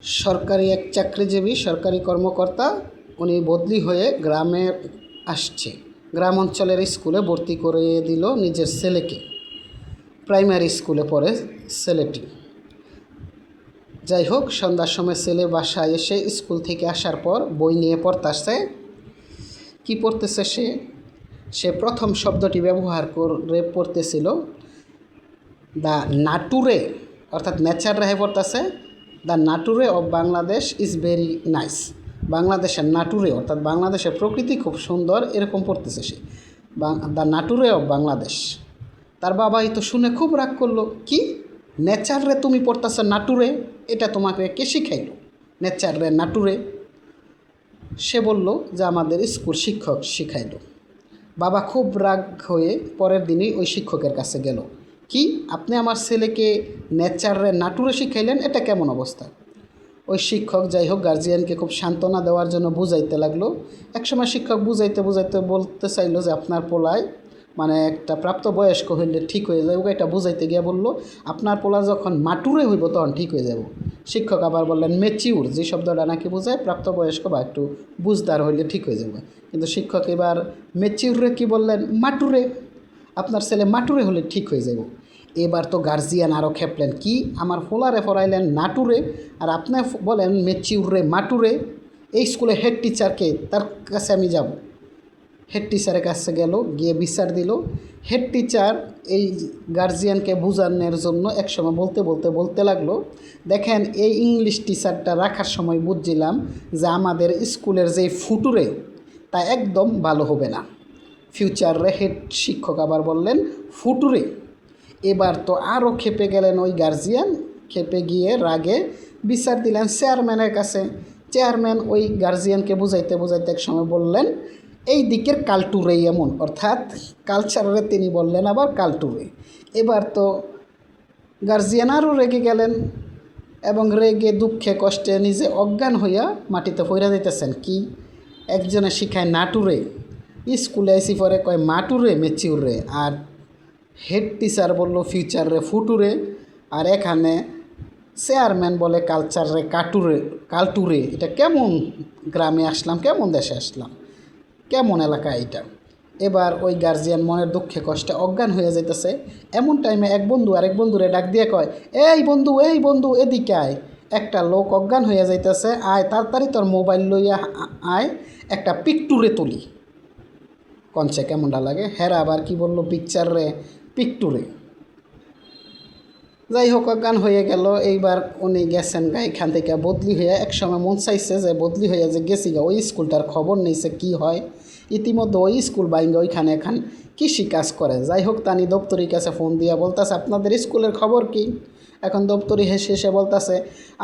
সরকারি এক চাকরিজীবী, সরকারি কর্মকর্তা, উনি বদলি হয়ে গ্রামে আসছে। গ্রাম অঞ্চলের স্কুলে ভর্তি করে দিল নিজের ছেলেকে। প্রাইমারি স্কুলে পড়ে ছেলেটি। যাই হোক সন্ধ্যার সময় ছেলে বাসায় এসে স্কুল থেকে আসার পর বই নিয়ে পড়তেছে। কি পড়তেছে সে? সে প্রথম শব্দটি ব্যবহার করে পড়তেছিল দ্য নাটুরে অর্থাৎ নেচার রেহে পড়তেছে। The nature of Bangladesh is very nice বাংলাদেশের নাটুরে অর্থাৎ বাংলাদেশের প্রকৃতি খুব সুন্দর, এরকম পড়তেছে সে। দ্য নাটুরে অফ বাংলাদেশ তার বাবাই তো শুনে খুব রাগ করল, কি? নেচার তুমি পড়তেছ নাটুরে এটা তোমাকে কে শিখাইলো? নেচার নাটুরে সে বলল যে, আমাদের স্কুল শিক্ষক শিখাইলো। বাবা খুব রাগ হয়ে পরের দিনই ওই শিক্ষকের কাছে গেল। কি? আপনি আমার ছেলেকে নেচারে নাটুরে শিখাইলেন, এটা কেমন অবস্থা? ওই শিক্ষক যাই হোক গার্জিয়ানকে খুব সান্ত্বনা দেওয়ার জন্য বুঝাইতে লাগল। একসময় শিক্ষক বুঝাইতে বুঝাইতে বলতে চাইলো যে, আপনার পোলায় মানে একটা প্রাপ্তবয়স্ক হইলে ঠিক হয়ে যাবে। এটা বুঝাইতে গিয়ে বলল, আপনার পোলা যখন মাটুরে হইব, তখন ঠিক হয়ে যাব। শিক্ষক আবার বললেন মেচিউর যে শব্দটা নাকি বোঝায়, প্রাপ্তবয়স্ক বা একটু বুঝদার হইলে ঠিক হয়ে যাবে। কিন্তু শিক্ষক এবার মেচিউরে কি বললেন? মাটুরে। আপনার ছেলে মাটুরে হলে ঠিক হয়ে যাব। এবার তো গার্জিয়ান আরও খেপলেন। কি? আমার ফোলারে ফরাইলেন নাটুরে, আর আপনি বলেন মেচিউরে মাটুরে। এই স্কুলে হেড টিচারকে তার কাছে আমি যাব। হেড টিচারের কাছে গেল, গিয়ে বিচার দিল। হেড টিচার এই গার্জিয়ানকে বোঝানোর জন্য একসময় বলতে বলতে বলতে লাগল, দেখেন, এই ইংলিশ টিচারটা রাখার সময় বুঝছিলাম যে আমাদের স্কুলের যে ফুটুরে, তা একদম ভালো হবে না। ফিউচারে হেড শিক্ষক আবার বললেন, ফুটুরে এবার তো আরও খেপে গেলেন ওই গার্জিয়ান খেপে গিয়ে রাগে বিচার দিলেন চেয়ারম্যানের কাছে। চেয়ারম্যান ওই গার্জিয়ানকে বুঝাইতে বুঝাইতে এক সময় বললেন, এই দিকের কালটুরেই এমন। অর্থাৎ কালচারে তিনি বললেন আবার কালটুরে। এবার তো গার্জিয়ান আরও রেগে গেলেন এবং রেগে দুঃখে কষ্টে নিজে অজ্ঞান হইয়া মাটিতে ফইরা দিতেছেন। কি? একজনে শিখায় নাটুরে। স্কুলে আইসি পরে কয়, মাটুরে মেচিউরে আর হেড টিচার বলল, ফিউচারে, ফুটুরে, আর এখানে চেয়ারম্যান বলে কালচারে কাটুরে, কালটুরে। এটা কেমন গ্রামে আসলাম, কেমন দেশে আসলাম, কেমন এলাকা এটা এবার ওই গার্জিয়ান মনের দুঃখে কষ্টে অজ্ঞান হয়ে যাইতেছে। এমন টাইমে এক বন্ধু আরেক বন্ধুরে ডাক দিয়ে কয়, এই বন্ধু এই বন্ধু, এদিকে আয়। একটা লোক অজ্ঞান হয়ে যাইতেছে, আয়, তাড়াতাড়ি তোর মোবাইল লইয়া আয়, একটা পিকটুরে তুলি। কনসে কেমনটা লাগে? হেরা আবার কি বলল পিকচার রে পিকটুরে। যাই হোক অজ্ঞান হয়ে গেল। এইবার উনি গেছেন গা এখান থেকে। বদলি হয়ে একসময় মন চাইছে যে বদলি হয়ে যে গেছি গা, ওই স্কুলটার খবর নিয়েছে কি হয়। ইতিমধ্যে ওই স্কুল বাইঙ্গে ওইখানে এখান কৃষি কাজ করে। যাই হোক তানি দপ্তরির কাছে ফোন দিয়া বলতেছে, আপনাদের স্কুলের খবর কি? এখন দপ্তরি হেসে হেসে বলতেছে,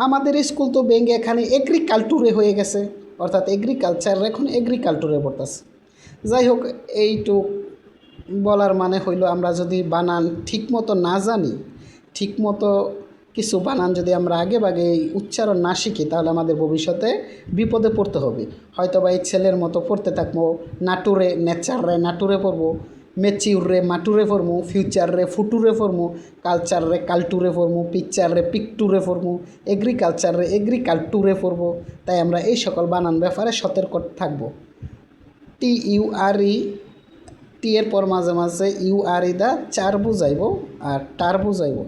আমাদের স্কুল তো বেঙ্গে এখানে এগ্রিকালচারে হয়ে গেছে। অর্থাৎ এগ্রিকালচার এখন এগ্রিকালচারে পড়তেছে। যাই হোক এইটুক বলার মানে হইল আমরা যদি বানান ঠিক মতো না জানি ঠিক মতো কিছু বানান যদি আমরা আগে বাগে উচ্চারণ না শিখি, তাহলে আমাদের ভবিষ্যতে বিপদে পড়তে হবে। হয়তো বা এই ছেলের মতো পড়তে থাকব, নাটুরে নেচাররে নাটুরে পড়ব মেচিউরে মাটুরে পড়ব, ফিউচাররে ফুটুরে পড়ব, কালচাররে কালটুরে পড়ব, পিকচাররে পিকটুরে পড়ব, এগ্রিকালচাররে এগ্রিকালটুরে পড়ব, তাই আমরা এই সকল বানান ব্যাপারে সতর্ক থাকব। টি ইউ আর ই টি এর পর মাঝে মাঝে ইউ আর ই দা চার বুঝাইব আর টার বুঝাইব।